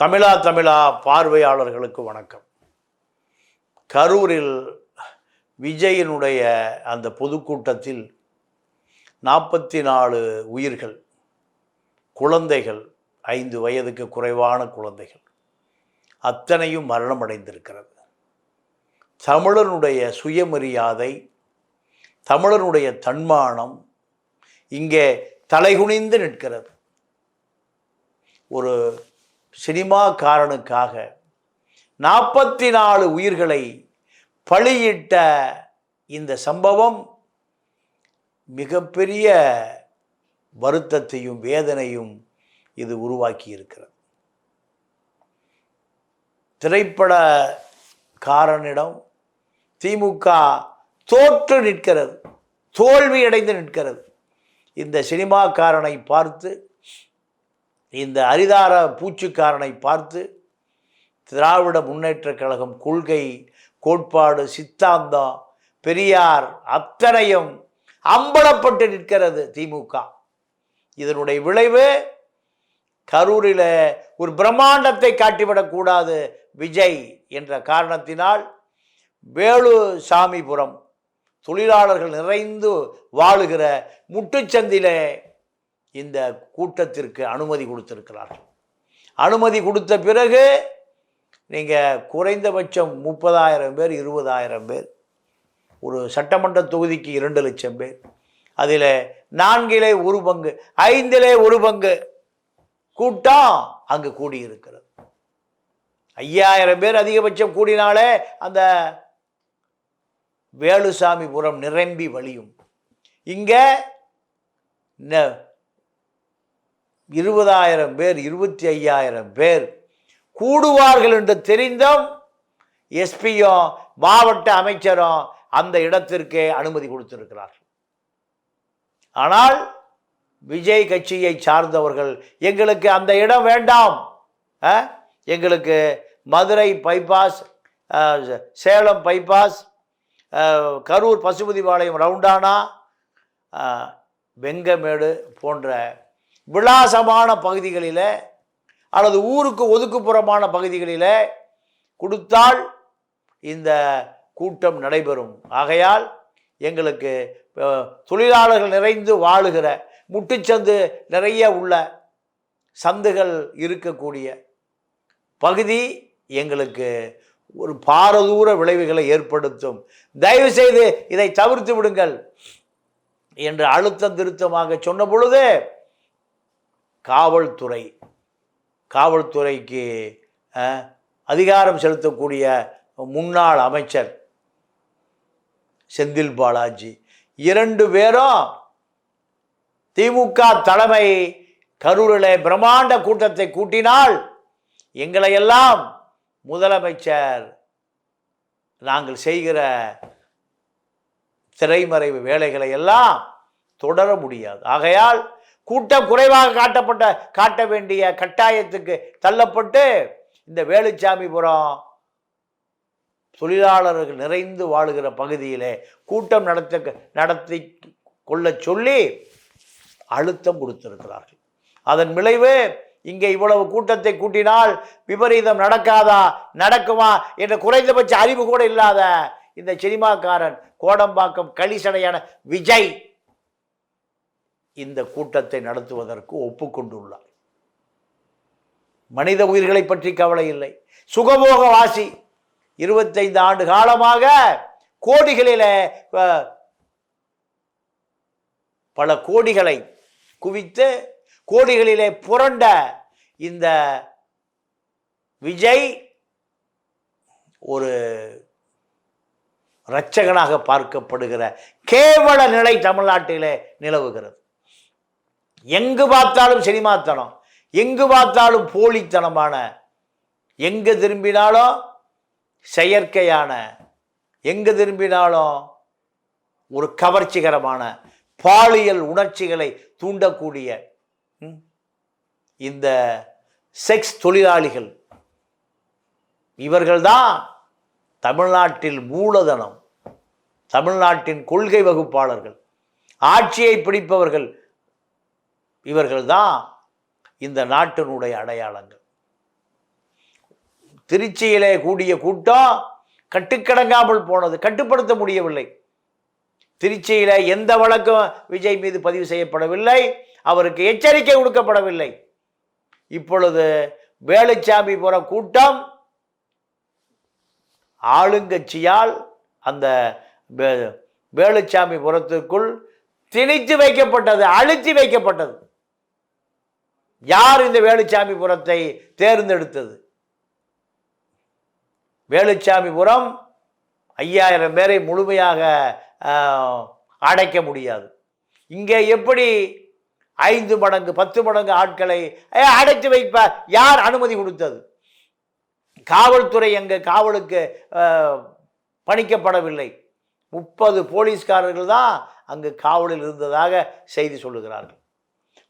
தமிழா தமிழா பார்வையாளர்களுக்கு வணக்கம். கரூரில் விஜயனுடைய அந்த பொதுக்கூட்டத்தில் நாற்பத்தி நாலு உயிர்கள் குழந்தைகள் ஐந்து வயதுக்கு குறைவான குழந்தைகள் அத்தனையும் மரணம் அடைந்திருக்கிறது தமிழனுடைய சுயமரியாதை தமிழனுடைய தன்மானம் இங்கே தலைகுனிந்து நிற்கிறது. ஒரு சினிமாக்காரனுக்காக நாற்பத்தி நாலு உயிர்களை பழியிட்ட இந்த சம்பவம் மிகப்பெரிய வருத்தத்தையும் வேதனையும் இது உருவாக்கி இருக்கிறது திரைப்படக்காரனிடம் திமுக தோற்று நிற்கிறது தோல்வி அடைந்து நிற்கிறது. இந்த சினிமாக்காரனை பார்த்து இந்த அரிதார பூச்சிக்காரனை பார்த்து திராவிட முன்னேற்ற கழகம் கொள்கை கோட்பாடு சித்தாந்தம் பெரியார் அத்தனையும் அம்பலப்பட்டு நிற்கிறது திமுக. இதனுடைய விளைவு கரூரில் ஒரு பிரம்மாண்டத்தை காட்டிவிடக்கூடாது விஜய் என்ற காரணத்தினால் வேலு சாமிபுரம் தொழிலாளர்கள் நிறைந்து வாழுகிற முட்டுச்சந்திலே இந்த கூட்டத்திற்கு அனுமதி கொடுத்திருக்கிறார்கள் அனுமதி கொடுத்த பிறகு நீங்கள் குறைந்தபட்சம் முப்பதாயிரம் பேர் இருபதாயிரம் பேர் ஒரு சட்டமன்ற தொகுதிக்கு இரண்டு லட்சம் பேர் அதில் நான்கிலே ஒரு பங்கு ஐந்திலே ஒரு பங்கு கூட்டம் அங்கு கூடியிருக்கிறது. ஐயாயிரம் பேர் அதிகபட்சம் கூடினாலே அந்த வேலுசாமிபுரம் நிரம்பி வழியும். இங்கே இருபதாயிரம் பேர் இருபத்தி ஐயாயிரம் பேர் கூடுவார்கள் என்று தெரிந்தும் எஸ்பியும் மாவட்ட அமைச்சரும் அந்த இடத்திற்கே அனுமதி கொடுத்திருக்கிறார் ஆனால் விஜய் கட்சியை சார்ந்தவர்கள் எங்களுக்கு அந்த இடம் வேண்டாம். எங்களுக்கு மதுரை பைபாஸ் சேலம் பைபாஸ் கரூர் பசுபதிபாளையம் ரவுண்டானா வெங்கமேடு போன்ற விலாசமான பகுதிகளில் அல்லது ஊருக்கு ஒதுக்குப்புறமான பகுதிகளில் கொடுத்தால் இந்த கூட்டம் நடைபெறும். ஆகையால் எங்களுக்கு தொழிலாளர்கள் நிறைந்து வாழுகிற முட்டுச்சந்து நிறைய உள்ள சந்துகள் இருக்கக்கூடிய பகுதி எங்களுக்கு ஒரு பாரதூர விளைவுகளை ஏற்படுத்தும். தயவு செய்து இதை தவிர்த்து விடுங்கள் என்று அழுத்தம் திருத்தமாக சொன்ன பொழுது காவல்துறை. காவல்துறைக்கு அதிகாரம் செலுத்தக்கூடிய முன்னாள் அமைச்சர் செந்தில் பாலாஜி. இரண்டு பேரும் திமுக தலைமை கரூரில் பிரம்மாண்ட கூட்டத்தை கூட்டினால் எங்களையெல்லாம் முதலமைச்சர் நாங்கள் செய்கிற திரைமறைவு வேலைகளை எல்லாம் தொடர முடியாது. ஆகையால் கூட்டம் குறைவாக காட்டப்பட்ட காட்ட வேண்டிய கட்டாயத்துக்கு தள்ளப்பட்டு இந்த வேலுச்சாமிபுரம் தொழிலாளர்கள் நிறைந்து வாழுகிற பகுதியிலே கூட்டம் நடத்த நடத்தி கொள்ளச் சொல்லி அழுத்தம் கொடுத்திருக்கிறார்கள். அதன் விளைவு இங்கே இவ்வளவு கூட்டத்தை கூட்டினால் விபரீதம் நடக்காதா நடக்குமா என்ற குறைந்தபட்ச அறிவு கூட இல்லாத இந்த சினிமாக்காரன் கோடம்பாக்கம் களிசடையான விஜய். இந்த கூட்டத்தை நடத்துவதற்கு ஒப்புக்கொண்டுள்ளார். மனித உயிர்களை பற்றி கவலை இல்லை. சுகபோக வாசி இருபத்தைந்து ஆண்டு காலமாக கோடிகளில் பல கோடிகளை குவித்து கோடிகளிலே புரண்ட இந்த விஜய் ஒரு இரட்சகனாக பார்க்கப்படுகிற கேவல நிலை தமிழ்நாட்டிலே நிலவுகிறது. எங்கு பார்த்தாலும் சினிமாத்தனம் எங்கு பார்த்தாலும் போலித்தனமான எங்கு திரும்பினாலும் செயற்கையான எங்கு திரும்பினாலும் ஒரு கவர்ச்சிகரமான பாலியல் உணர்ச்சிகளை தூண்டக்கூடிய ம், இந்த செக்ஸ் தொழிலாளிகள். இவர்கள்தான் தமிழ்நாட்டில் மூலதனம் தமிழ்நாட்டின் கொள்கை வகுப்பாளர்கள். ஆட்சியை பிடிப்பவர்கள் இவர்கள்தான் இந்த நாட்டினுடைய அடையாளங்கள். திருச்சியிலே கூடிய கூட்டம் கட்டுக்கடங்காமல் போனது கட்டுப்படுத்த முடியவில்லை. திருச்சியில எந்த வழக்கும் விஜய் மீது பதிவு செய்யப்படவில்லை அவருக்கு எச்சரிக்கை கொடுக்கப்படவில்லை. இப்பொழுது வேலுச்சாமி போற கூட்டம் ஆளுங்கட்சியால் அந்த வேலுச்சாமி புறத்திற்குள் திணித்து வைக்கப்பட்டது அழுத்தி வைக்கப்பட்டது. யார் இந்த வேலுச்சாமிபுரத்தை தேர்ந்தெடுத்தது? வேலுச்சாமிபுரம் ஐயாயிரம் பேரை முழுமையாக அடைக்க முடியாது. இங்கே எப்படி ஐந்து மடங்கு பத்து மடங்கு ஆட்களை அடைத்து வைப்ப யார் அனுமதி கொடுத்தது? காவல்துறை எங்க காவலுக்கு பணிக்கப்படவில்லை. முப்பது போலீஸ்காரர்கள் தான் அங்கு காவலில் இருந்ததாக செய்தி சொல்லுகிறார்கள்.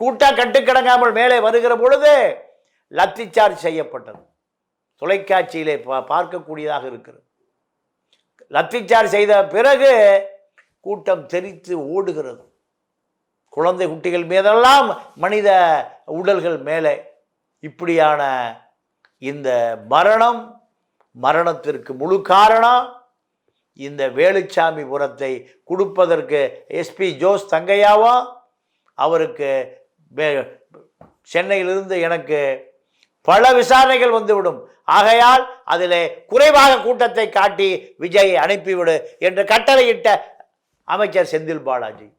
கூட்டம் கட்டுக்கடங்காமல் மேலே வருகிற பொழுது லத்தி சார்ஜ் செய்யப்பட்டது. தொலைக்காட்சியிலே பா பார்க்கக்கூடியதாக இருக்கிறது. லத்திச்சார் செய்த பிறகு கூட்டம் தெரித்து ஓடுகிறது. குழந்தை குட்டிகள் மீதெல்லாம் மனித உடல்கள் மேலே. இப்படியான இந்த மரணம் மரணத்திற்கு முழு காரணம் இந்த வேலுச்சாமி புறத்தை கொடுப்பதற்கு எஸ்பி ஜோஸ் தங்கையாவா அவருக்கு சென்னையிலிருந்து எனக்கு பல விசாரணைகள் வந்துவிடும். ஆகையால் அதிலே குறைவாக கூட்டத்தை காட்டி விஜயை அனுப்பிவிடு என்று கட்டளையிட்ட அமைச்சர் செந்தில் பாலாஜி.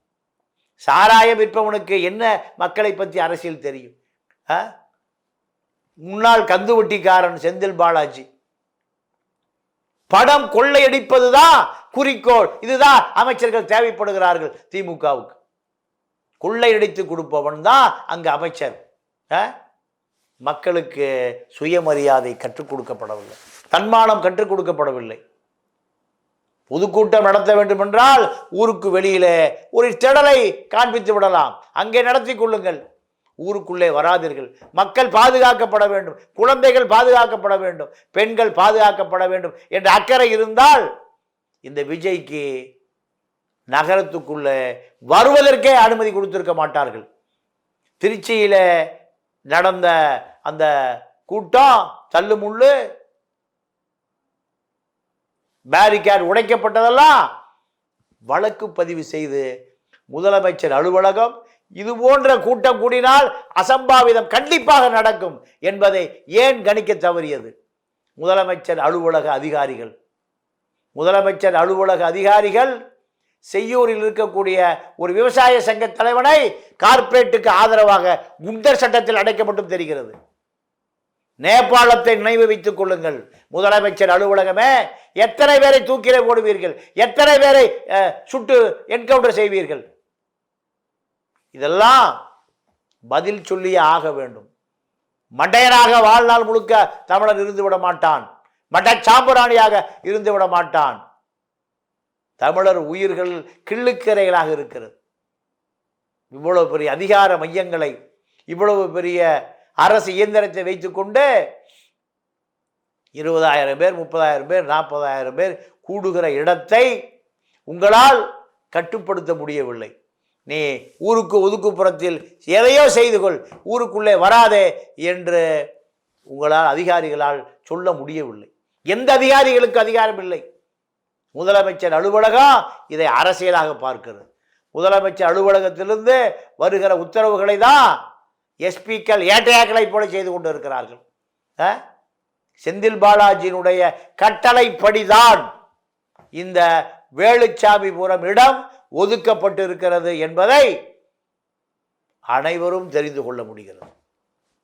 சாராயம் விற்பவனுக்கு என்ன மக்களை பற்றி அரசியல் தெரியும்? ஆ? முன்னாள் கந்துவட்டிக்காரன் செந்தில் பாலாஜி. படம் கொள்ளையடிப்பதுதான் குறிக்கோள். இதுதான் அமைச்சர்கள் தேவைப்படுகிறார்கள் திமுகவுக்கு கொள்ளையடித்து கொடுப்பவன் தான் அங்கு அமைச்சர். ஆ? மக்களுக்கு சுயமரியாதை கற்றுக் கொடுக்கப்படவில்லை. தன்மானம் கற்றுக் கொடுக்கப்படவில்லை. பொதுக்கூட்டம் நடத்த வேண்டுமென்றால் ஊருக்கு வெளியிலே ஒரு திடலை காண்பித்து விடலாம். அங்கே நடத்தி கொள்ளுங்கள். ஊருக்குள்ளே வராதீர்கள். மக்கள் பாதுகாக்கப்பட வேண்டும். குழந்தைகள் பாதுகாக்கப்பட வேண்டும். பெண்கள் பாதுகாக்கப்பட வேண்டும் என்ற அக்கறை இருந்தால் இந்த விஜய்க்கு நகரத்துக்குள்ளே வருவதற்கே அனுமதி கொடுத்திருக்க மாட்டார்கள். திருச்சியில் நடந்த அந்த கூட்டம் தள்ளுமுள்ளு பேரிகேட் உடைக்கப்பட்டதெல்லாம் வழக்கு பதிவு செய்து முதலமைச்சர் அலுவலகம் இது போன்ற கூட்டம் கூடினால் அசம்பாவிதம் கண்டிப்பாக நடக்கும் என்பதை ஏன் கணிக்க தவறியது? முதலமைச்சர் அலுவலக அதிகாரிகள். முதலமைச்சர் அலுவலக அதிகாரிகள் செய்யூரில் இருக்கக்கூடிய ஒரு விவசாய சங்க தலைவனை கார்ப்பரேட்டுக்கு ஆதரவாக குண்டர் சட்டத்தில் அடைக்கப்பட்டும் தெரிகிறது. நேபாளத்தை நினைவு வைத்துக் கொள்ளுங்கள். முதலமைச்சர் அலுவலகமே எத்தனை பேரை தூக்கிலே போடுவீர்கள்? எத்தனை பேரை சுட்டு என்கவுண்டர் செய்வீர்கள்? இதெல்லாம் பதில் சொல்லியே ஆக வேண்டும். மண்டையராக வாழ்நாள் முழுக்க தமிழன் இருந்து விட மாட்டான். மட்ட சாம்பராணியாக இருந்து விட மாட்டான். தமிழர் உயிர்கள் கிள்ளுக்கரைகளாக இருக்கிறது. இவ்வளவு பெரிய அதிகார மையங்களை இவ்வளவு பெரிய அரசு இயந்திரத்தை வைத்துக்கொண்டு இருபதாயிரம் பேர் முப்பதாயிரம் பேர் நாற்பதாயிரம் பேர் கூடுகிற இடத்தை உங்களால் கட்டுப்படுத்த முடியவில்லை. நீ ஊருக்கு ஒதுக்குப்புறத்தில் எதையோ செய்து கொள் ஊருக்குள்ளே வராதே என்று உங்களால் அதிகாரிகளால் சொல்ல முடியவில்லை. எந்த அதிகாரிகளுக்கு அதிகாரம் இல்லை? முதலமைச்சர் அலுவலகம் இதை அரசியலாக பார்க்கிறது. முதலமைச்சர் அலுவலகத்திலிருந்து வருகிற உத்தரவுகளை தான் எஸ்பிக்கள் ஏட்டையாக்களை போல செய்து கொண்டு இருக்கிறார்கள் ஆ? செந்தில் பாலாஜியினுடைய கட்டளைப்படிதான் இந்த வேலுச்சாமிபுரம் இடம் ஒதுக்கப்பட்டு இருக்கிறது என்பதை அனைவரும் தெரிந்து கொள்ள முடிகிறது.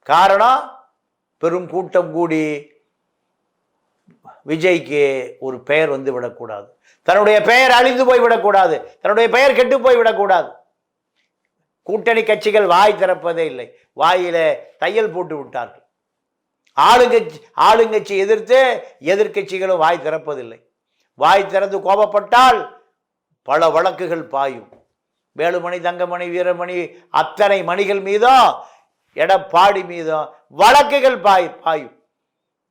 காரணம் பெரும் கூட்டம் கூடி விஜய்க்கு ஒரு பெயர் வந்து விடக்கூடாது. தன்னுடைய பெயர் அழிந்து போய் விடக்கூடாது. தன்னுடைய பெயர் கெட்டு போய் விடக்கூடாது. கூட்டணி கட்சிகள் வாய் திறப்பதே இல்லை. வாயில தையல் போட்டு விட்டார்கள். ஆளுங்கட்சி ஆளுங்கட்சி எதிர்த்து எதிர்க்கட்சிகளும் வாய் திறப்பதில்லை. வாய் திறந்து கோபப்பட்டால் பல வழக்குகள் பாயும். வேலுமணி தங்கமணி வீரமணி அத்தனை மணிகள் மீதும் எடப்பாடி மீதும் வழக்குகள் பாய் பாயும்.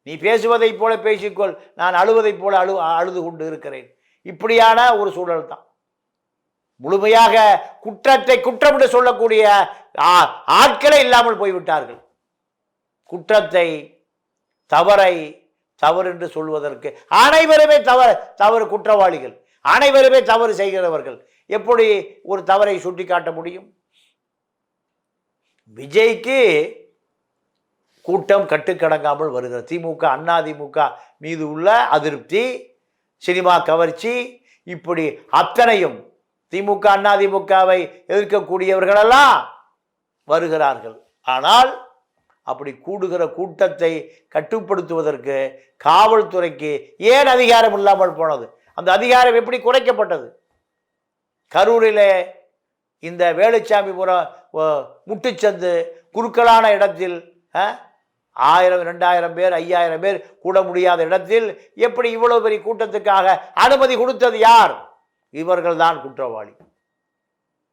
நீ பேசுவதைப் போல பேசிக்கொள். நான் அழுவதைப் போல அழு அழுது கொண்டு இருக்கிறேன். இப்படியான ஒரு சூழல் தான். முழுமையாக குற்றத்தை குற்றம் என்று சொல்லக்கூடிய ஆ- ஆட்களே இல்லாமல் போய்விட்டார்கள். குற்றத்தை தவறை தவறு என்று சொல்வதற்கு அனைவருமே தவறு தவறு குற்றவாளிகள். அனைவருமே தவறு செய்கிறவர்கள். எப்படி ஒரு தவறை சுட்டிக்காட்ட முடியும்? விஜய்க்கு கூட்டம் கட்டுக்கடங்காமல் வருகிறது. திமுக அண்ணா திமுக மீது உள்ள அதிருப்தி சினிமா கவர்ச்சி இப்படி அத்தனையும் திமுக அண்ணா திமுகவை எதிர்க்கக்கூடியவர்களெல்லாம் வருகிறார்கள். ஆனால் அப்படி கூடுகிற கூட்டத்தை கட்டுப்படுத்துவதற்கு காவல்துறைக்கு ஏன் அதிகாரம் இல்லாமல் போனது? அந்த அதிகாரம் எப்படி குறைக்கப்பட்டது? கரூரிலே இந்த வேலுச்சாமிபுரம் முட்டுச்சந்து குறுக்கலான இடத்தில் ஆயிரம் ரெண்டாயிரம் பேர் ஐயாயிரம் பேர் கூட முடியாத இடத்தில் எப்படி இவ்வளவு பெரிய கூட்டத்துக்காக அனுமதி கொடுத்தது யார்? இவர்கள்தான் குற்றவாளி.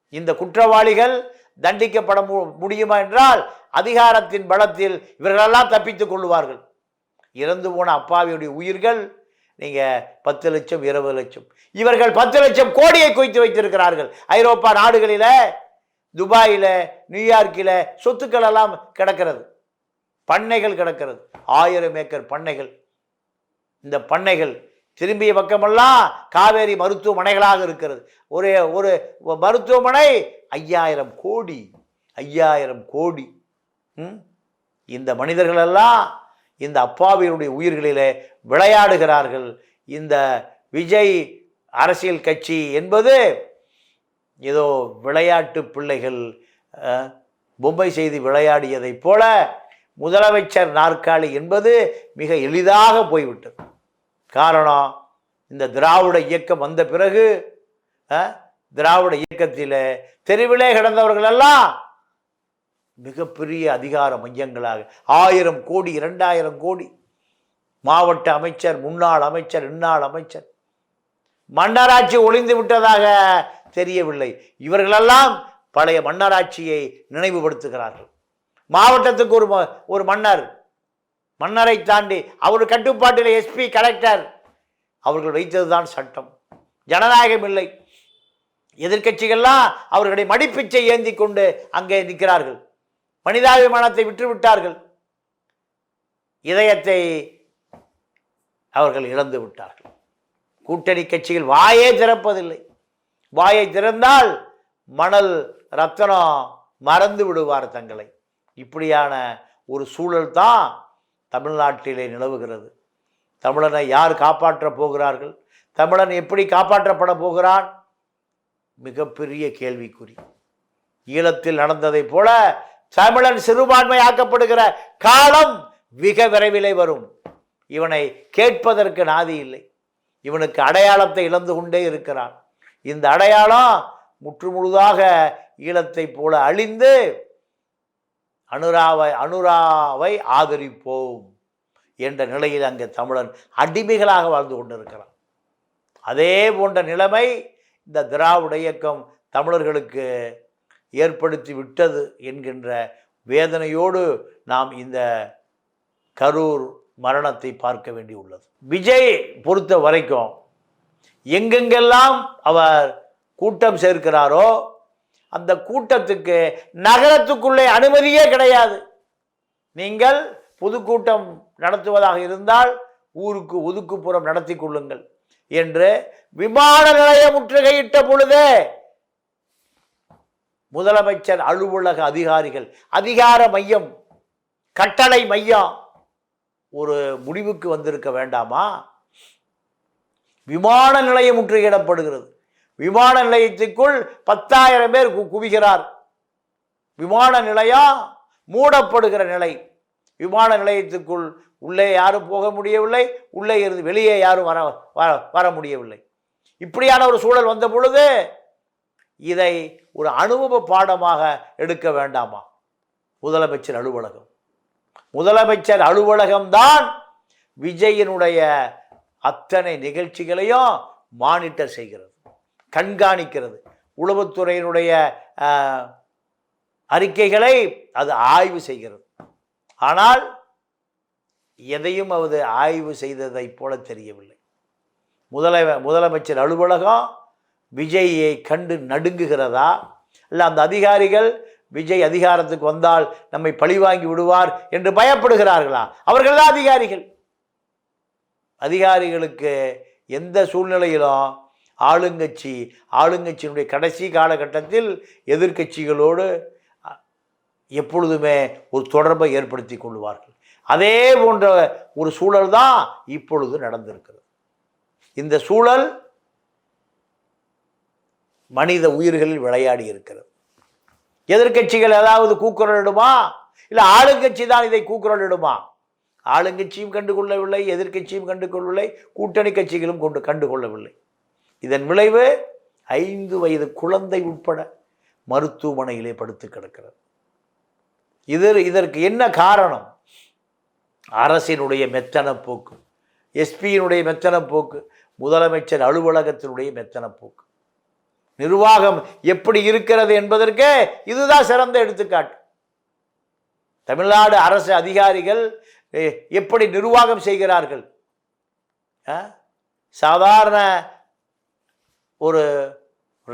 இந்த குற்றவாளிகள் தண்டிக்கப்பட மு- முடியுமா என்றால் அதிகாரத்தின் பலத்தில் இவர்களெல்லாம் தப்பித்துக் கொள்வார்கள் இறந்து போன அப்பாவியுடைய உயிர்கள் நீங்கள் பத்து லட்சம் இருபது லட்சம். இவர்கள் பத்து லட்சம் கோடியை குவித்து வைத்திருக்கிறார்கள். ஐரோப்பா நாடுகளில் துபாயில் நியூயார்க்கில் சொத்துக்கள் எல்லாம் கிடக்கிறது. பண்ணைகள் கிடக்கிறது. ஆயிரம் ஏக்கர் பண்ணைகள். இந்த பண்ணைகள் திரும்பிய பக்கமெல்லாம் காவேரி மருத்துவமனைகளாக இருக்கிறது. ஒரு ஒரு மருத்துவமனை ஐயாயிரம் கோடி. ஐயாயிரம் கோடி. ம்? இந்த மனிதர்களெல்லாம் இந்த அப்பாவியனுடைய உயிர்களிலே விளையாடுகிறார்கள். இந்த விஜய் அரசியல் கட்சி என்பது ஏதோ விளையாட்டு பிள்ளைகள் பொம்மை செய்து விளையாடியதைப் போல முதலமைச்சர் நாற்காலி என்பது மிக எளிதாக போய்விட்டது. காரணம் இந்த திராவிட இயக்கம் வந்த பிறகு திராவிட இயக்கத்தில் தெருவிலே கிடந்தவர்களெல்லாம் மிகப்பெரிய அதிகார மையங்களாக ஆயிரம் கோடி இரண்டாயிரம் கோடி. மாவட்ட அமைச்சர் முன்னாள் அமைச்சர் இன்னாள் அமைச்சர். மன்னராட்சி ஒளிந்து விட்டதாக தெரியவில்லை. இவர்களெல்லாம் பழைய மன்னராட்சியை நினைவுபடுத்துகிறார்கள். மாவட்டத்துக்கு ஒரு ம- ஒரு மன்னர். மன்னரை தாண்டி அவர் கட்டுப்பாட்டில் எஸ்பி கலெக்டர் அவர்கள் வைத்ததுதான் சட்டம். ஜனநாயகம் இல்லை. எதிர்க்கட்சிகள்லாம் அவர்களுடைய மடிப்பிச்சை ஏந்தி கொண்டு அங்கே நிற்கிறார்கள். மனிதாபிமானத்தை விட்டுவிட்டார்கள். இதயத்தை அவர்கள் இழந்து விட்டார்கள். கூட்டணி கட்சிகள் வாயே திறப்பதில்லை. வாயை திறந்தால் மணல் ரத்தனம் மறந்து விடுவார் தங்களை. இப்படியான ஒரு சூழல் தான் தமிழ்நாட்டிலே நிலவுகிறது. தமிழனை யார் காப்பாற்றப் போகிறார்கள்? தமிழன் எப்படி காப்பாற்றப்பட போகிறான்? மிகப்பெரிய கேள்விக்குறி. ஈழத்தில் நடந்ததைப் போல தமிழன் சிறுபான்மையாக்கப்படுகிற காலம் மிக விரைவிலே வரும். இவனை கேட்பதற்கு நாதி இல்லை. இவனுக்கு அடையாளத்தை இழந்து கொண்டே இருக்கிறான். இந்த அடையாளம் முற்றுமுழுதாக ஈழத்தைப் போல அழிந்து அனுராவை அனுராவை ஆதரிப்போம் என்ற நிலையில் அங்கே தமிழன் அடிமைகளாக வாழ்ந்து கொண்டிருக்கிறான். அதே போன்ற நிலைமை இந்த திராவிட இயக்கம் தமிழர்களுக்கு ஏற்படுத்தி விட்டது என்கின்ற வேதனையோடு நாம் இந்த கரூர் மரணத்தை பார்க்க வேண்டியுள்ளது விஜய் பொறுத்த வரைக்கும் எங்கெங்கெல்லாம் அவர் கூட்டம் சேர்க்கிறாரோ அந்த கூட்டத்துக்கு நகரத்துக்குள்ளே அனுமதியே கிடையாது. நீங்கள் பொதுக்கூட்டம் நடத்துவதாக இருந்தால் ஊருக்கு ஒதுக்குப்புறம் நடத்தி கொள்ளுங்கள் என்று விமான நிலைய முற்றுகையிட்ட பொழுதே முதலமைச்சர் அலுவலக அதிகாரிகள் அதிகார மையம் கட்டளை மையம் ஒரு முடிவுக்கு வந்திருக்க வேண்டாமா? விமான நிலையம் முற்றுகையிடப்படுகிறது. விமான நிலையத்துக்குள் பத்தாயிரம் பேர் கு- குவிகிறார். விமான நிலையம் மூடப்படுகிற நிலை. விமான நிலையத்துக்குள் உள்ளே யாரும் போக முடியவில்லை. உள்ளே இருந்து வெளியே யாரும் வர வர- வர முடியவில்லை. இப்படியான ஒரு சூழல் வந்த பொழுது இதை ஒரு அனுபவ பாடமாக எடுக்க வேண்டாமா? முதலமைச்சர் அலுவலகம். முதலமைச்சர் அலுவலகம்தான் விஜயனுடைய அத்தனை நிகழ்ச்சிகளையும் மானிட்டர் செய்கிறது. கண்காணிக்கிறது. உளவுத்துறையினுடைய அறிக்கைகளை அது ஆய்வு செய்கிறது. ஆனால் எதையும் அது ஆய்வு செய்ததைப் போல தெரியவில்லை. முதல முதலமைச்சர் அலுவலகம் விஜயை கண்டு நடுங்குகிறதா? இல்லை அந்த அதிகாரிகள் விஜய் அதிகாரத்துக்கு வந்தால் நம்மை பழிவாங்கி விடுவார் என்று பயப்படுகிறார்களா? அவர்கள்தான் அதிகாரிகள். அதிகாரிகளுக்கு எந்த சூழ்நிலையிலும் ஆளுங்கட்சி ஆளுங்கட்சியினுடைய கடைசி காலகட்டத்தில் எதிர்க்கட்சிகளோடு எப்பொழுதுமே ஒரு தொடர்பை ஏற்படுத்தி கொள்வார்கள். அதே போன்ற ஒரு சூழல் தான் இப்பொழுது நடந்திருக்கிறது. இந்த சூழல் மனித உயிர்களில் விளையாடி இருக்கிறது. எதிர்க்கட்சிகள் ஏதாவது கூக்குரலிடுமா? இல்லை ஆளுங்கட்சி தான் இதை கூக்குரலிடுமா? ஆளுங்கட்சியும் கண்டுகொள்ளவில்லை எதிர்க்கட்சியும் கண்டுகொள்ளவில்லை கூட்டணி கட்சிகளும் கொண்டு கண்டுகொள்ளவில்லை. இதன் விளைவு ஐந்து வயது குழந்தை உட்பட மருத்துவமனையிலே படுத்து கிடக்கிறது. இது இதற்கு என்ன காரணம்? அரசினுடைய மெத்தன போக்கு எஸ்பியினுடைய மெத்தன போக்கு முதலமைச்சர் அலுவலகத்தினுடைய மெத்தன போக்கு நிர்வாகம் எப்படி இருக்கிறது என்பதற்கு இதுதான் சிறந்த எடுத்துக்காட்டு. தமிழ்நாடு அரசு அதிகாரிகள் எப்படி நிர்வாகம் செய்கிறார்கள்? ஆ? சாதாரண ஒரு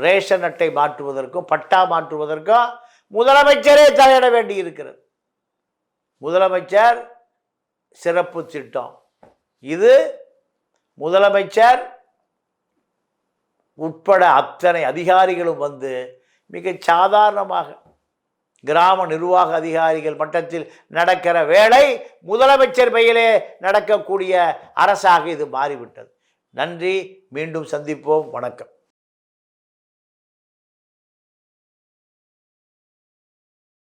ரேஷன் அட்டை மாற்றுவதற்கும் பட்டா மாற்றுவதற்கும் முதலமைச்சரே தலையிட வேண்டி இருக்கிறது முதலமைச்சர் சிறப்பு திட்டம். இது முதலமைச்சர் உட்பட அத்தனை அதிகாரிகளும் வந்து மிக சாதாரணமாக கிராம நிர்வாக அதிகாரிகள் மட்டத்தில் நடக்கிற வேலை முதலமைச்சர் பெயரிலே நடக்கக்கூடிய அரசாக இது மாறிவிட்டது. நன்றி. மீண்டும் சந்திப்போம். வணக்கம்.